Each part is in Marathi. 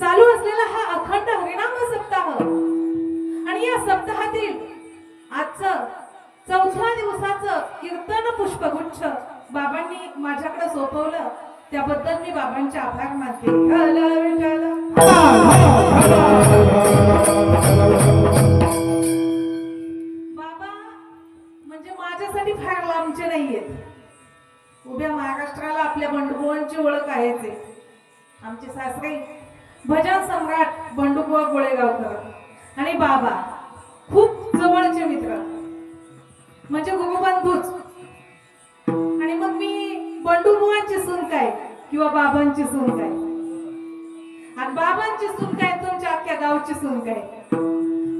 चालू असलेला हा अखंड हरिनाम सप्ताह. आणि या सप्ताहातील आजचं चौथ्या दिवसाचं कीर्तन पुष्पगुच्छ बाबांनी माझ्याकडे सोपवलं. त्याबद्दल मी बाबांचे आभार मानते. बाबा म्हणजे माझ्यासाठी फार लांबचे नाहीयेत. उभ्या महाराष्ट्राला आपल्या बंडगोळांची ओळख आहेच आहे. आमचे सासरे भजन सम्राट बंडुबुवा गोळेगावकर आणि बाबा खूप जवळचे मित्र. म्हणजे गुरुबंधूच आणि मग मी बंडुबुवांची सून काय किंवा बाबांची सून काय? आणि बाबांची सून काय तुमच्या अख्ख्या गावची सून काय?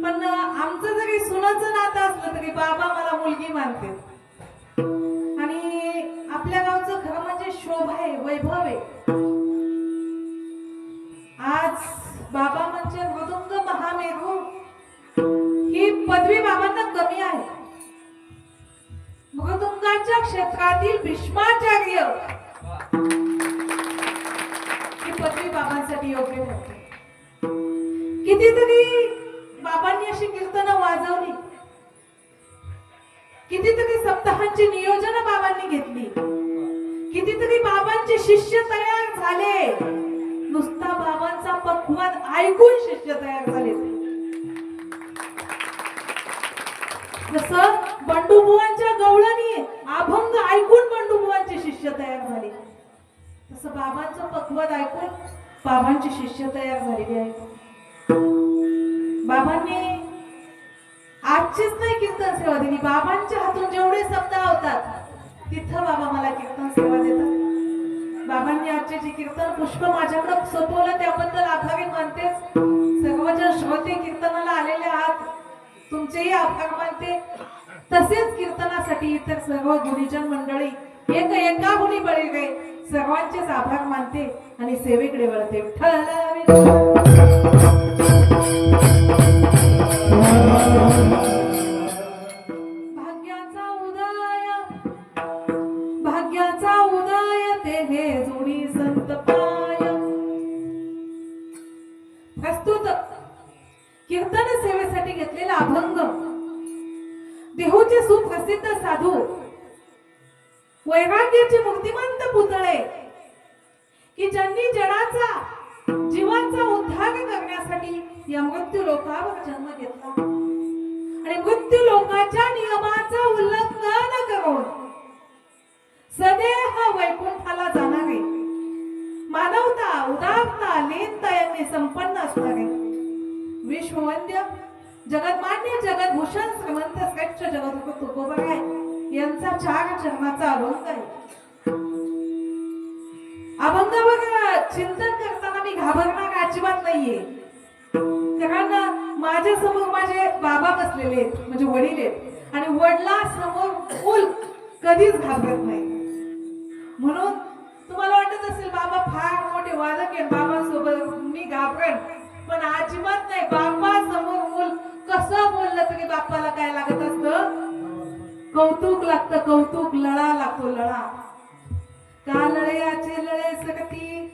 पण आमचं जरी सुनाचं नातं असलं तरी बाबा मला मुलगी मानते. आणि आपल्या गावचं खरं म्हणजे शोभा आहे वैभव आहे. बाबा म्हणजे मृदुंग महामेरू. ही पदवी बाबांना कमी आहे. मृदुंगाच्या क्षेत्रातील भीष्माचार्य. ही पदवी बाबांसाठी योग्य ठरते. कितीतरी बाबांनी अशी कीर्तन वाजवली. कितीतरी सप्ताहांची नियोजन बाबांनी घेतली. कितीतरी बाबांचे शिष्य तयार झाले. नुसता बाबांचा पक्वाद ऐकून शिष्य तयार झाले. जस बंडूबुवांच्या गवळणी अभंग ऐकून बंडूबुवांचे शिष्य तयार झाले. तसं बाबांचं पक्वाद ऐकून बाबांचे शिष्य तयार झालेले आहे बाबांनी आजचीच नाही कीर्तन सेवा दिली. बाबांच्या हातून जेवढे शब्द होतात तिथं बाबा मला कीर्तन सेवा देतात. बाबांनी आजचे जे कीर्तन पुष्प माझ्याकडे सोपवलं त्याबद्दल आभारी मानतेच सर्वजण श्रोते कीर्तनाला आलेले आहात. तुमचेही आभार मानते. तसेच कीर्तनासाठी इतर सर्व गुरुजन मंडळी एक एका गुणी बळी गे सर्वांचेच आभार मानते आणि सेवेकडे वळते. विठ्ठल, अभंग देहूचे सुप्रसिद्ध साधू. वैराग्याचे मूर्तिमंत पुतळे. की ज्यांनी जडाचा जीवाचा उद्धार करण्यासाठी या मृत्यू लोकावर जन्म घेतला. आणि मृत्यू लोकाच्या नियमाचा उल्लंघन करून सदैव वैकुंठाला जाणारे. मानवता उदारता लेनता यांनी संपन्न असणारे. विश्ववंद्य जगतमान्य जगदभूषण श्रीमंत श्रेष्ठ जगद्गुरु तुकोबराय यांचा चार जन्माचा अभंग आहे. अभंगावर चिंतन करताना मी घाबरणार अजिबात नाहीये. कारण माझ्यासमोर माझे बाबा बसलेले आहेत म्हणजे वडील आहेत. आणि वडला समोर फुल कधीच घाबरत नाही. म्हणून तुम्हाला वाटत असेल बाबा फार मोठे वादक आहेत बाबांसोबत मी घाबरण पण अजिबात नाही बाबा असं बोललं तरी बाप्पाला काय लागत असतं? कौतुक लागतं कौतुक लळा लागतो लळा. का लळयाचे लळे सकती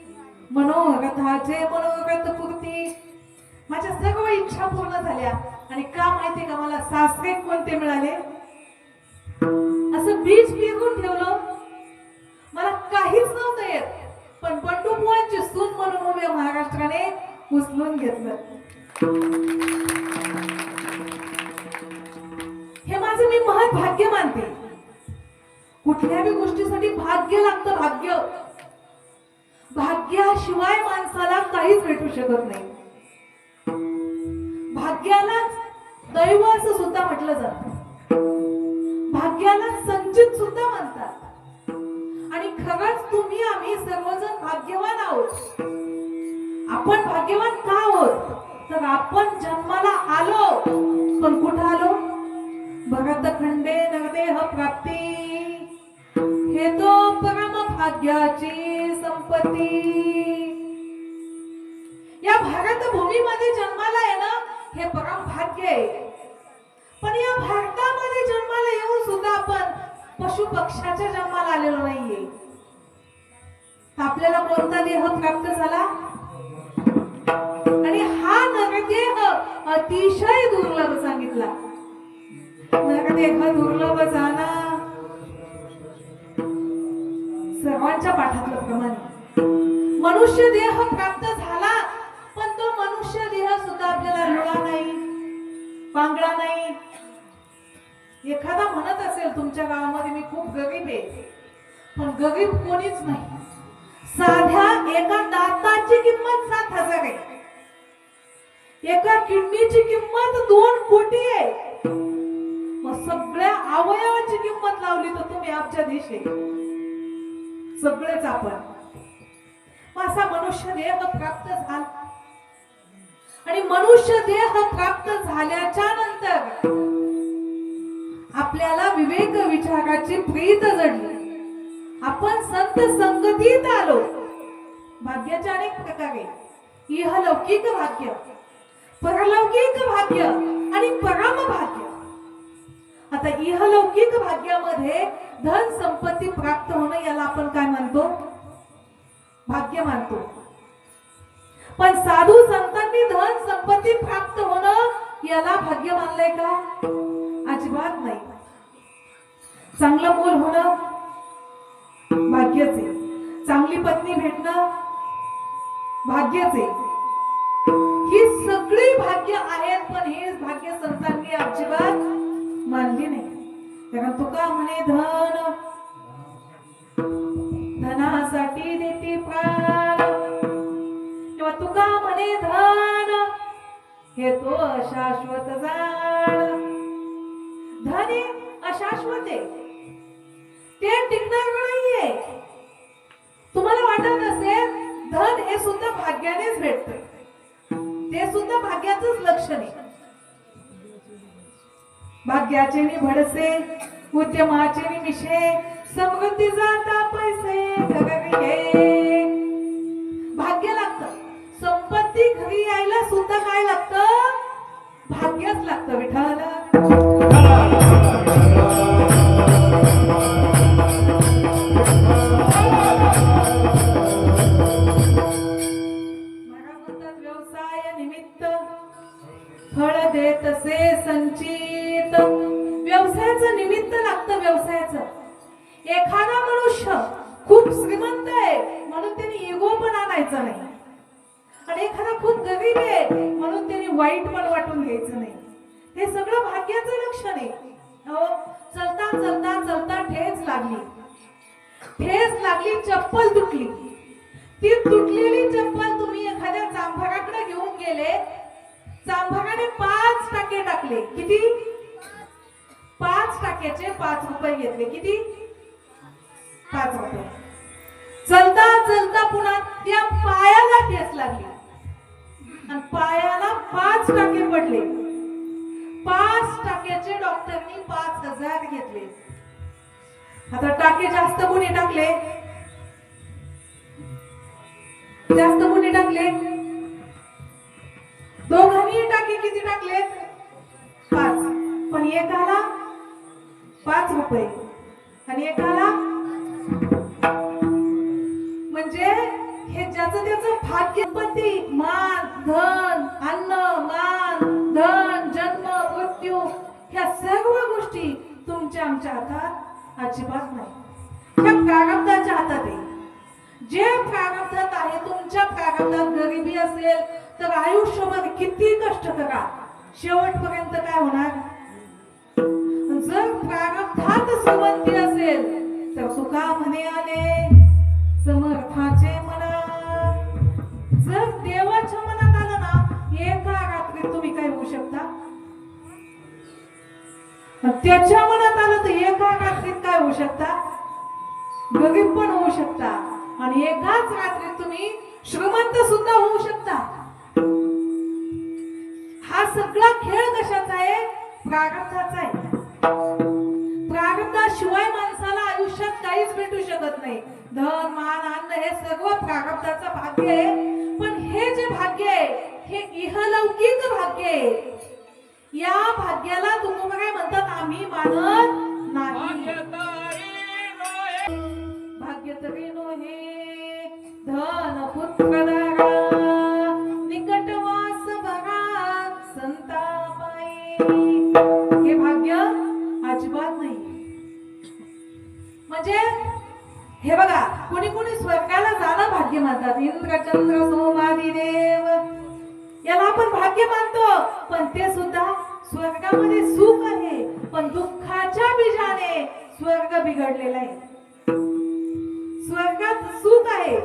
मनोरथाचे मनोरथ पुरती. माझ्या सर्व इच्छा पूर्ण झाल्या. आणि का माहितीये का मला सासरे कोणते मिळाले? असं बीज पिकून ठेवलं. मला काहीच नव्हतं येत. पण बंडुबुवांची सून म्हणून महाराष्ट्राने उचलून घेतलं. हे माझं मी महत भाग्य मानते. कुठल्याही गोष्टीसाठी भाग्य लागतं भाग्य. भाग्याशिवाय माणसाला काहीच भेटू शकत नाही. भाग्यालाच दैव असं सुद्धा म्हटलं जातं. भाग्याला संचित सुद्धा म्हणतात. आणि खरंच तुम्ही आम्ही सर्वजण भाग्यवान आहोत. आपण भाग्यवान का आहोत? तर आपण जन्माला आलो. पण कुठं आलो? भगत खंडे नरदेह प्राप्ती. हे तो परम भाग्याची संपत्ती. या भारत भूमीमध्ये जन्माला येणं हे परम भाग्य आहे. पण या भारतामध्ये जन्माला येऊन सुद्धा आपण पशु पक्षाच्या जन्माला आलेलो नाहीये. आपल्याला कोणता देह प्राप्त झाला? आणि हा नरदेह अतिशय दुर्लभ सांगितला. सर्वांच्या पाठातलं प्रमाणे. मनुष्य देह प्राप्त झाला पण तो मनुष्य देह सुद्धा आपल्याला रुळा नाही पांगळा नाही. एखादा म्हणत असेल तुमच्या गावामध्ये मी खूप गरीब आहे. पण गरीब कोणीच नाही. साध्या एका दाताची किंमत सात हजार आहे. एका किडनीची किंमत दोन कोटी आहे. सगळ्या अवयवाची किंमत लावली तर तुम्ही आमच्या दिशे सगळेच आपण. असा मनुष्य देह प्राप्त झाला. आणि मनुष्य देह प्राप्त झाल्याच्यानंतर आपल्याला विवेक विचाराची प्रीत जडली. आपण संत संगतीत आलो. भाग्याच्या अनेक प्रकारे. इहलौकिक भाग्य परलौकिक भाग्य आणि परम भाग्य आता इहलौकिक भाग्यामध्ये धन संपत्ती प्राप्त होणं याला आपण काय मानतो भाग्य मानतो. पण साधू संतांनी धन संपत्ती प्राप्त होणं याला भाग्य मानलंय का? अजिबात नाही. चांगलं मूल होणं भाग्यच आहे. चांगली पत्नी भेटणं भाग्यच आहे. ही सगळी भाग्य आहेत पण हे भाग्य संतांनी अजिबात मानली नाही. कारण तुका म्हणे धन धनासाठी देते प्राण. किंवा तुका म्हणे धन हे तो अशाश्वत जाण धन हे अशाश्वत आहे. ते टिकणार नाहीये. तुम्हाला वाटत असेल धन हे सुद्धा भाग्यानेच भेटत. ते सुद्धा भाग्याच लक्ष भाग्याचे नि भडसे उद्यमाचे नि मिशे समृद्धी जाता पैसे घरी भाग्य लागतं. संपत्ती घरी यायला सुद्धा काय लागतं? भाग्यच लागतं विठ्ठल व्यवसायाचं. एखादा मनुष्य खूप श्रीमंत आहे म्हणून त्याने इगो पण आणायचा नाही. आणि एखादा खूप गरीब आहे म्हणून त्याने वाईट पण वाटून घ्यायचं नाही. हे सगळं भाग्याचं लक्षण आहे. अहो चलता चलता चलता ठेच लागली. ठेच लागली चप्पल तुटली. ती तुटलेली चप्पल तुम्ही एखाद्या चांभाराकडे घेऊन गेले चांभाराने पाच टाके टाकले. किती? टाक्याचे पाच रुपये घेतले. किती? पाच रुपये. चलता चलता पुन्हा त्या पायाला ठेच लागली. आणि पायाला पाच टाके पडले. पाच टाक्याचे डॉक्टरनी पाच हजार घेतले. आता टाके जास्त कोणी टाकले? जास्त कोणी टाकले? दोघांनी टाके किती टाकले? पाच. पण एकाला पाच रुपये. आणि एकाला? म्हणजे हे ज्याचं त्याचं भाग्यपती मान धन अन्न मान धन जन्म मृत्यू ह्या सर्व गोष्टी तुमच्या आमच्या हातात अजिबात नाही. ह्या प्रारब्धाच्या हातात आहे. जे प्रारब्धात आहे तुमच्या प्रारब्धात गरिबी असेल तर आयुष्यभर किती कष्ट करा. शेवटपर्यंत काय होणार? जर प्रारब्धात श्रीमंती असेल तर तुका म्हणे आले समर्थाचे म्हणा. जर देवाच्या मनात आलं ना एका रात्रीत तुम्ही काय होऊ शकता? त्याच्या मनात आलं तर एका रात्रीत काय होऊ शकता? गरीब पण होऊ शकता. आणि एकाच रात्रीत तुम्ही श्रीमंत सुद्धा होऊ शकता. हा सगळा खेळ कशाचा आहे? प्रारब्धाचा आहे. प्रारब्धाशिवाय माणसाला आयुष्यात काहीच भेटू शकत नाही. धन मान अन्न हे सर्व प्रारब्धाचं भाग्य आहे. पण हे जे भाग्य आहे हे इहलौकिक भाग्य आहे. या भाग्याला तुम्ही काय म्हणतात? आम्ही मानत नाही. भाग्य तरी नोहे. धन पुत्र म्हणजे हे बघा कोणी कोणी स्वर्गाला जाणं भाग्य मानतात. इंद्रचंद्र सोमादी देव. याला आपण भाग्य मानतो. पण ते सुद्धा स्वर्गामध्ये सुख आहे. पण दुःखाच्या बीजाने स्वर्ग बिघडलेला आहे. स्वर्गात सुख आहे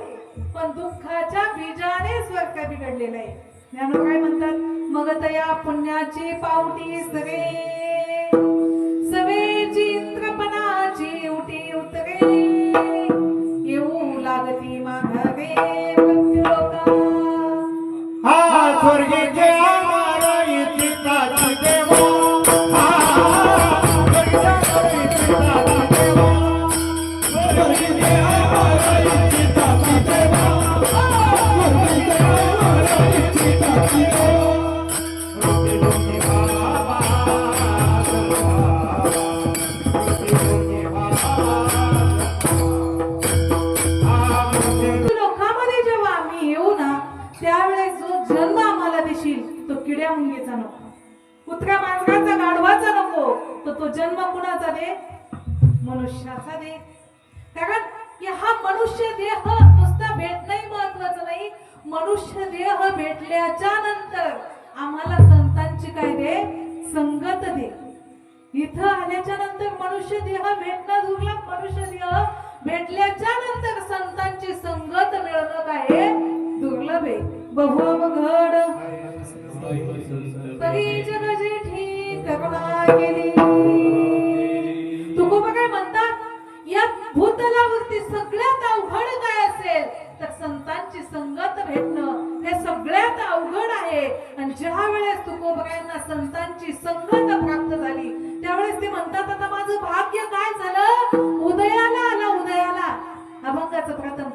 पण दुःखाच्या बीजाने स्वर्ग बिघडलेला आहे. ज्ञान काय म्हणतात मग तया पुण्याची पावती सरे हा भेटल्याच्या नंतर आम्हाला संतांची काय दे? संगत दे. इथं आल्याच्यानंतर मनुष्य देह भेटणं दुर्लभ. मनुष्य देह भेटल्याच्या नंतर संतांची संगत मिळणं काय? आहे? दुर्लभ आहे. बहु घड. तरी जग जेठी करुणा केली तुकोबा काय म्हणतात या भूतलावरती सगळ्यात अवघड काय असेल? तर संतांची संगत भेटणं. हे सगळ्यात अवघड आहे. आणि ज्या वेळेस तुकोबायांना संतांची संगत प्राप्त झाली त्यावेळेस ते म्हणतात आता माझं भाग्य काय झालं? उदयाला आला उदयाला. अभंगाचं प्रथम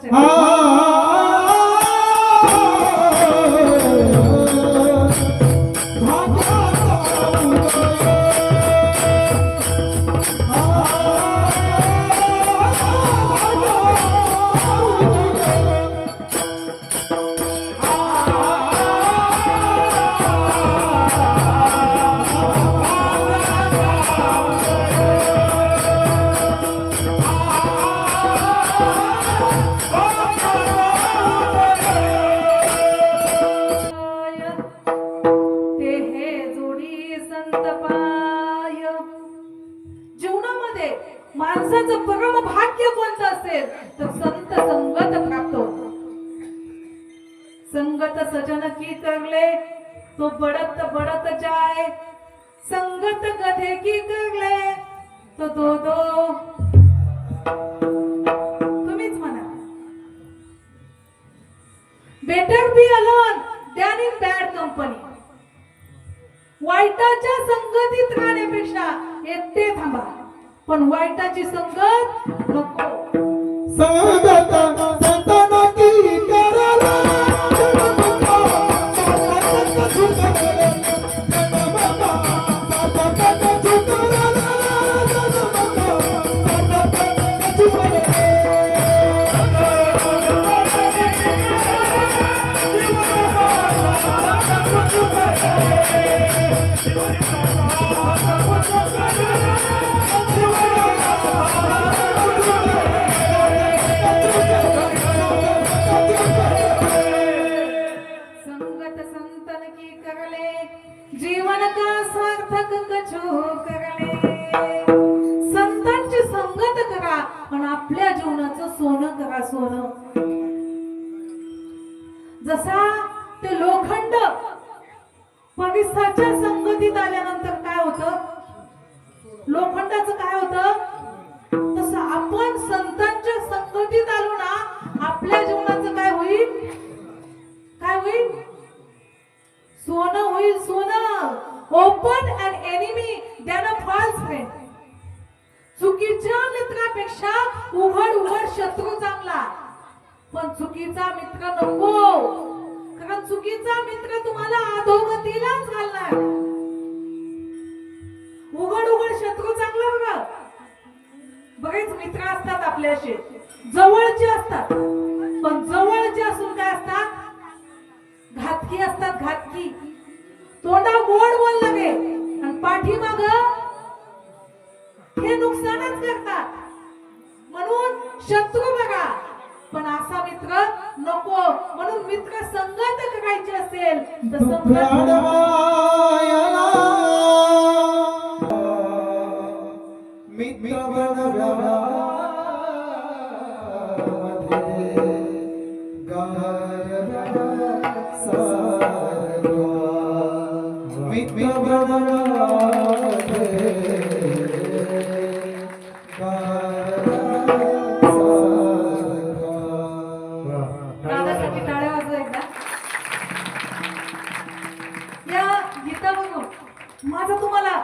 better be alone than in bad company वाईटाच्या संगतीत राहण्यापेक्षा एकटे थांबा. पण वाईटाची संगत नको. संगत घातकी असतात घातकी. तोंडा गोड बोल लागे आणि पाठीमाग हे नुकसानच करतात. म्हणून शत्रू बघा. पण असा मित्र नको. म्हणून मित्र संगत करायची असेल तर संगत मित्र माझा तुम्हाला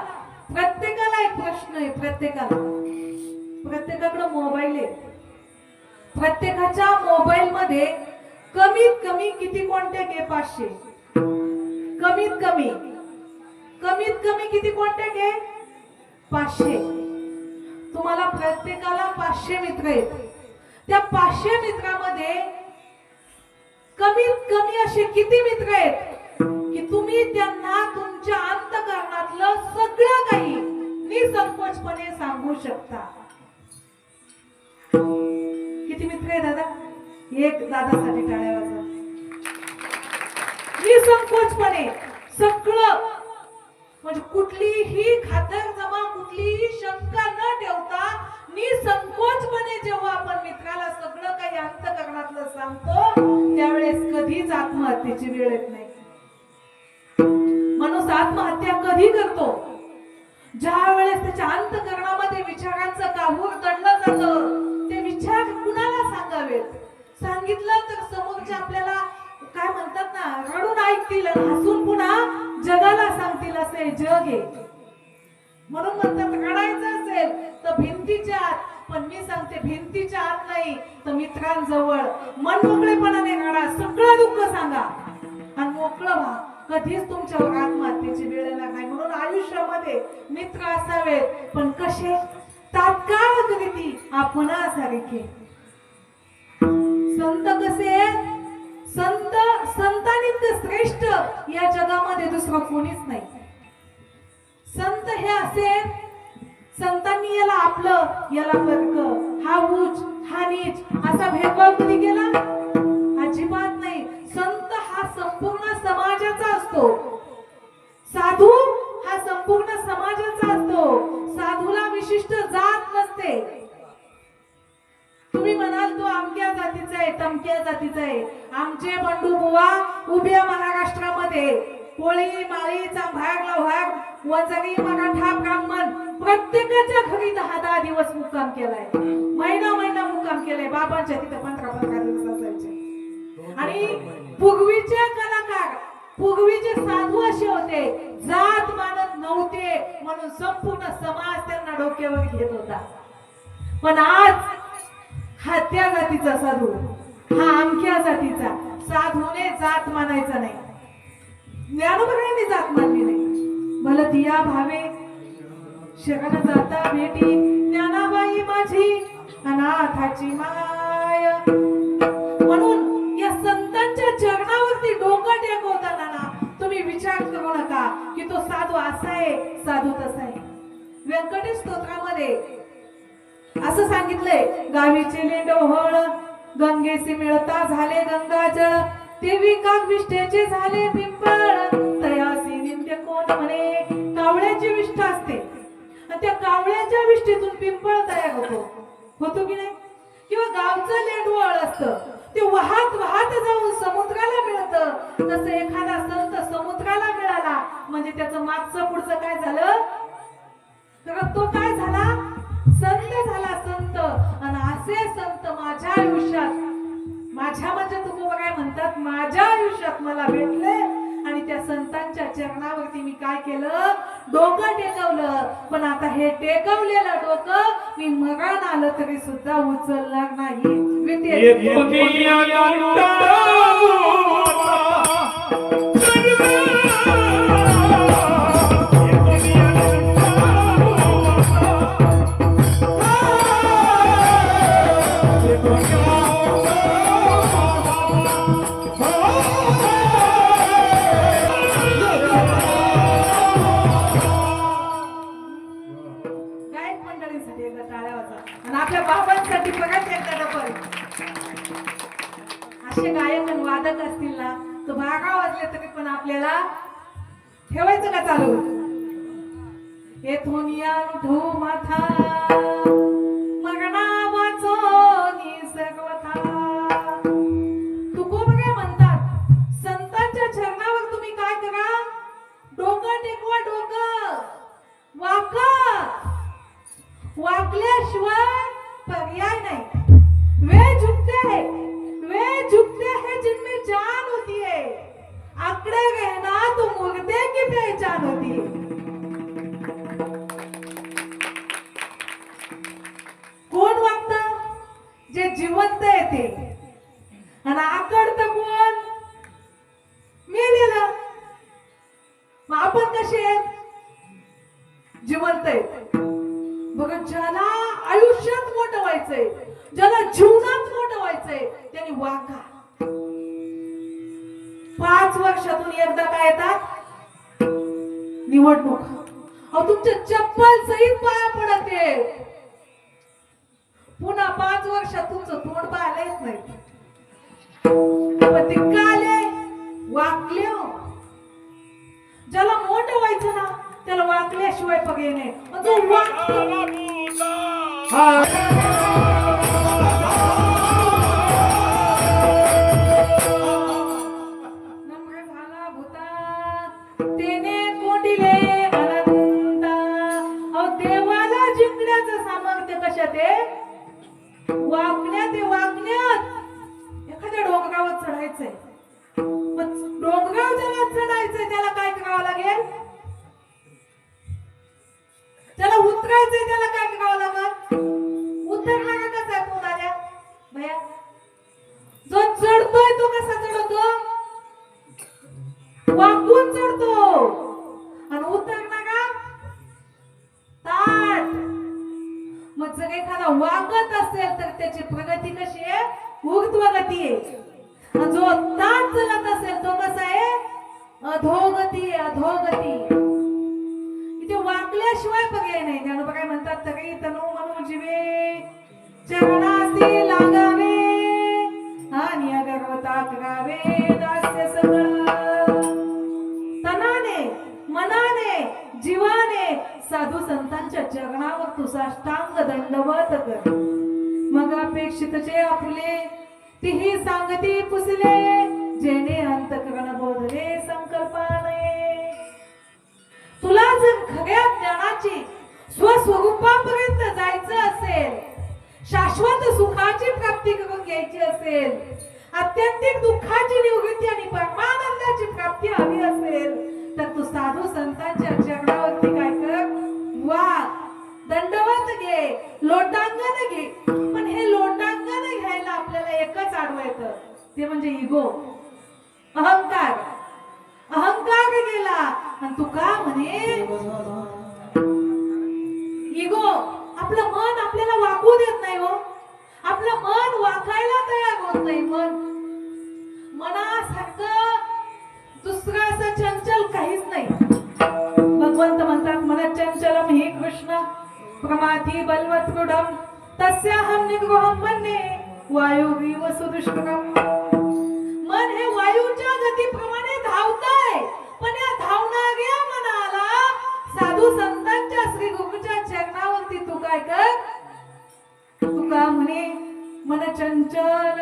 प्रत्येकाला एक प्रश्न आहे प्रत्येकाला. प्रत्येकाकडे मोबाईल आहे. प्रत्येकाच्या मोबाईल मध्ये कमीत कमी किती आहे पाचशे कमीत कमी. कमीत कमी किती कॉन्टॅक्ट आहे? पाचशे. तुम्हाला प्रत्येकाला पाचशे मित्र आहेत. त्या पाचशे मित्रामध्ये कमीत कमी असे किती मित्र आहेत? की तुम्ही त्यांना तुमच्या अंतकरणातलं सगळं काही निसंकोचपणे सांगू शकता. किती मित्र आहे दादा? एक दादासाठी टाळ्या वाजवा. निसंकोचपणे सगळं म्हणजे कुठलीही खातर जमा कुठलीही शंका न ठेवता निसंकोचपणे जेव्हा आपण मित्राला सगळं काही अंतकरणातलं सांगतो त्यावेळेस कधीच आत्महत्येची वेळ येत नाही. माणूस आत्महत्या कधी करतो? ज्या वेळेस त्याच्या अंतकरणामध्ये विचारांचं काहूर दडलं जातं ते विचार कुणाला सांगावेत? सांगितलं तर समोरच्या आपल्याला काय म्हणतात ना रडून ऐकतील हसून पुन्हा जगाला सांगतील असे जग हे म्हणून म्हणतात रडायचं असेल तर भिंतीच्या आत पण मी सांगते भिंतीच्या आत नाही तर मित्रांजवळ. मनमोकळेपणाने रडा सगळं दुःख सांगा. आणि मोकळं व्हा. कधीच तुमच्यावर आत्महत्येची वेळ येणार नाही. म्हणून आयुष्यामध्ये मित्र असावेत पण कसे? तात्काळ करीती आपणासारखे संत कसे? आहेत? संत संतानित श्रेष्ठ या जगामध्ये दुसरं कोणीच नाही. संत हे असे संतांनी याला आपलं याला वर्ग हा उच हा नीच असा भेदभाव मुक्काम केलाय. महिना महिना मुक्काम केलाय. बाबांच्या तिथे पंधरा पंधरा दिवस असायचे. आणि पूर्वीचे कलाकार पूर्वीचे साधू असे होते. जात मानत नव्हते म्हणून संपूर्ण समाज त्यांना डोक्यावर घेत होता. पण आज हा त्या जातीचा साधू हा अमक्या जातीचा साधूने जात मानायचा नाही. ज्ञानोबरांनी जात मानली नाही. भलं भावे शरण जाता भेटी. ज्ञानाबाई माझी अनाथाची माय. म्हणून या संतांच्या चरणावरती डोकं टेकवताना ना तुम्ही विचार करू नका की तो साधू असा आहे साधू तसा आहे. व्यंकटेश स्तोत्रामध्ये असं सांगितलंय गावीचे लेंडोहळ गंगेसी मिळता झाले गंगाजळ देवी कागविष्ठेचे झाले पिंपळ तयासी नित्य कोण म्हणे कावळ्याची विष्ठा असते. आणि त्या कावळ्याच्या विष्टीतून पिंपळ तयार होतो. होतो की नाही? किंवा गावचं लेंडवळ असतं. ते वाहत वाहत जाऊन समुद्राला मिळतं. तसं एखादा संत समुद्राला मिळाला. म्हणजे त्याचं मागचं पुढचं काय झालं? तर तो काय झाला? संत झाला संत. आणि असे संत माझ्या आयुष्यात माझ्या म्हणजे तुम्ही काय म्हणतात माझ्या आयुष्यात मला भेटले. आणि त्या संतांच्या चरणावरती मी काय केलं? डोकं टेकवलं. पण आता हे टेकवलेलं डोकं मी मरण आलं तरी सुद्धा उचलणार नाही. पण आपल्याला ठेवायचं का चालू? हे थोनिया उठू माथा मग नावाचो सर्वथा तुकोब काय म्हणतात संतांच्या चरणावर तुम्ही काय करा? डोकं टेकवा डोकं. वाका वाकल्याशिवाय पर्याय नाही. वेळ झुकते. है आंकड़े रहना तो मुर्दे की पहचान होती। कोण वागत? जे जिवंत आहे ते. आणि आकडत कोण? मेलेलं. मग आपण कसे आहेत? जिवंत आहेत. बघ ज्याला आयुष्यात मोठं व्हायचंय एकदा काय येतात निवडणूक. अहो तुमच्या चप्पल सहित पाया पडते पुन्हा पाच वर्षात तुमचं तोंड पाहायला येत नाही. पण काले वाकले हो. ज्याला मोठं व्हायचं ना त्याला वाकल्याशिवाय पर्याय नाही. लक्षात आहे वागण्यात आहे वागण्यात एखाद्या डोंगरावर चढायचंय. मग डोंगरावर ज्याला चढायचंय त्याला काय करावं लागेल? त्याला उतरायचंय त्याला अपेक्षित जे आपले तिही सांगती पुसले जेणे अंतकरण बोधले संकल्पाने. तुला जर खऱ्या ज्ञानाची स्वस्वरूपापर्यंत जायचं असेल शाश्वत सुखाची प्राप्ती करून घ्यायची असेल अत्यंतिक दुःखाची निवृत्ती आणि परमानंदाची प्राप्ती हवी असेल तर तू साधू संतांच्या चरणावरती काय कर? वा दंडवत घे लोटांगण घे. एकच आडवं येतं ते म्हणजे इगो अहंकार. अहंकार गेला. आणि तू का म्हणे? इगो आपलं मन आपल्याला वाकू देत नाही हो. आपलं मन वाकायला तयार होत नाही मन. मनासारखं दुसरं असं चंचल काहीच नाही. भगवंत म्हणतात मन चंचलम हे कृष्ण प्रमाथी बलवत्कृडम तस्याहम निगृहम म्हणणे वायू सुदुष्करम मन हे वायूच्या गतीप्रमाणे धावतंय. पण या धावणाऱ्या मनाला. साधू संतांच्या श्री गुरुच्या चरणावरती तू काय कर? तुका म्हणे मन चंचल?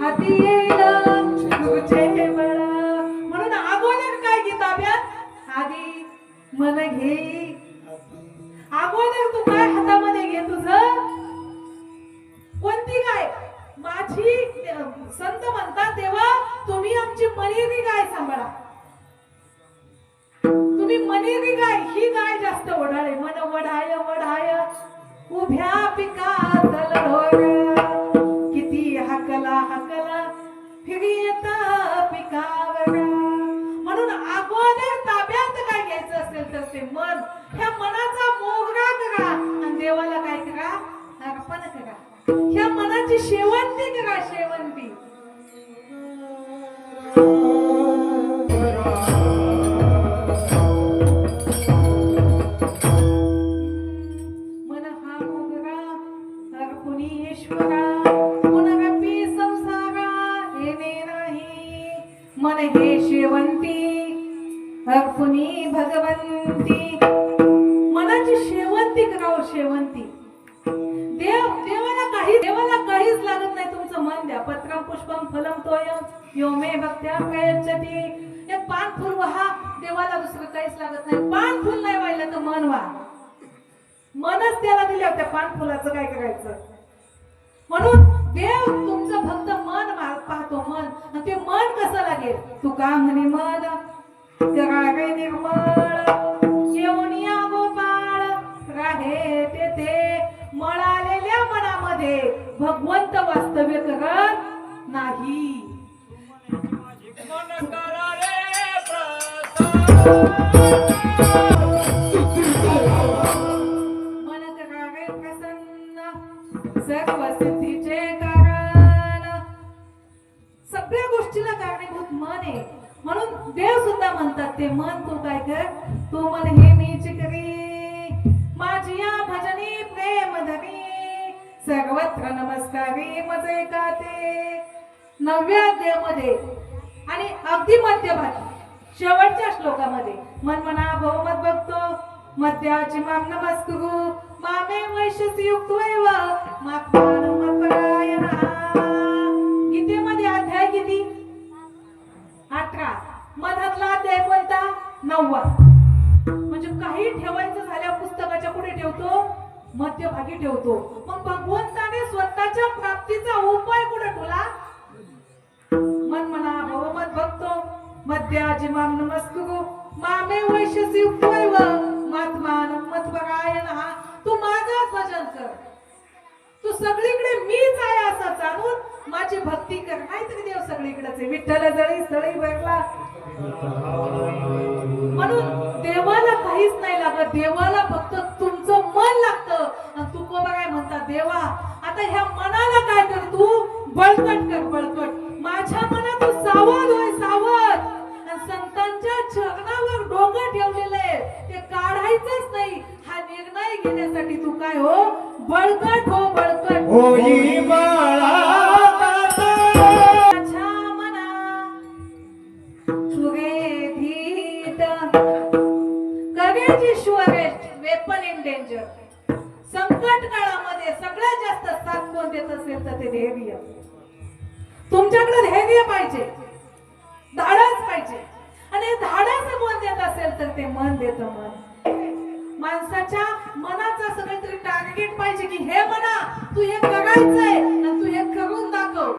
हाती येईल बळ म्हणून अगोदर काय घे ताब्यात आधी मन घे. अगोदर तू काय हातामध्ये घे तुझं? कोणती गाय माझी संत म्हणतात तेव्हा तुम्ही आमची मनेरी गाय सांभाळा? तुम्ही मनेरी गाय ही गाय जास्त ओढाळे मन वढाय वढाय. उभ्या पिकात किती हकला हकला. फिरी येता पिकावर. म्हणून अगोदर ताब्यात काय घ्यायचं असेल तर ते मन. मनाची काहीच लागत नाही. पान फुल नाही वाहिलं तर मन व्हा. मनच त्याला दिल्या होत्या पान फुलाचं काय करायचं? म्हणून देव तुमचं फक्त मन पाहतो मन. आणि ते मन कसं लागेल? तू का म्हणे मन. करागे निर्मळ. येऊन या गोपाळ. राहे तेथे. मळालेल्या मनामध्ये भगवंत वास्तव्य करत नाही. सर्वत्र नमस्कारी मजे गाते. नवव्या अध्यायामध्ये आणि अगदी मध्यभागी. शेवटच्या श्लोकामध्ये मन मना बहुमत बघतो मध्याची माम नमस्कुरु मामे वैश्यसी युक्तवैव मात्मान गीतेमध्ये अध्याय किती? अठरा. मधातला अध्याय कोणता? नववा म्हणजे काही ठेवायचं झाल्या पुस्तकाच्या पुढे ठेवतो मध्यभागी ठेवतो. मग भगवंताने स्वतःच्या प्राप्तीचा उपाय कुठे ठेवला? मन मना भगवत बघतो. मध्याजी माम नमस्कुरु। मामे वैश्यसी उपवैव मात्मान मत्परायण। तू माझा भजन कर। तू सगळीकडे मीच आहे असं जाणून माझी भक्ती कर. काहीतरी देव सगळीकडेच आहे. विठ्ठल जळी स्थळी भरला. म्हणून देवाला काहीच नाही लागत. देवाला फक्त तुमचं मन लागतं. आणि तुकोबा काय म्हणतात देवा आता ह्या मनाला काय कर तू बळकट कर बळकट. माझ्या मनात तू सावध व्हायचं. काढायचंच नाही. हा निर्णय घेण्यासाठी तू काय हो? बळकट हो बळकट. होई बाळा माझ्या मना. तुरे धीट courage surest weapon in danger संकट काळामध्ये सगळ्यात जास्त साथ कोण देत असेल तर ते धैर्य तुमच्याकडे धैर्य पाहिजे. धाडस पाहिजे. आणि धाडस कोण देत असेल तर ते मन देत मन. माणसाच्या मनाचा सगळं तरी टार्गेट पाहिजे की हे म्हणा तू हे करायचंय तू हे करून दाखव.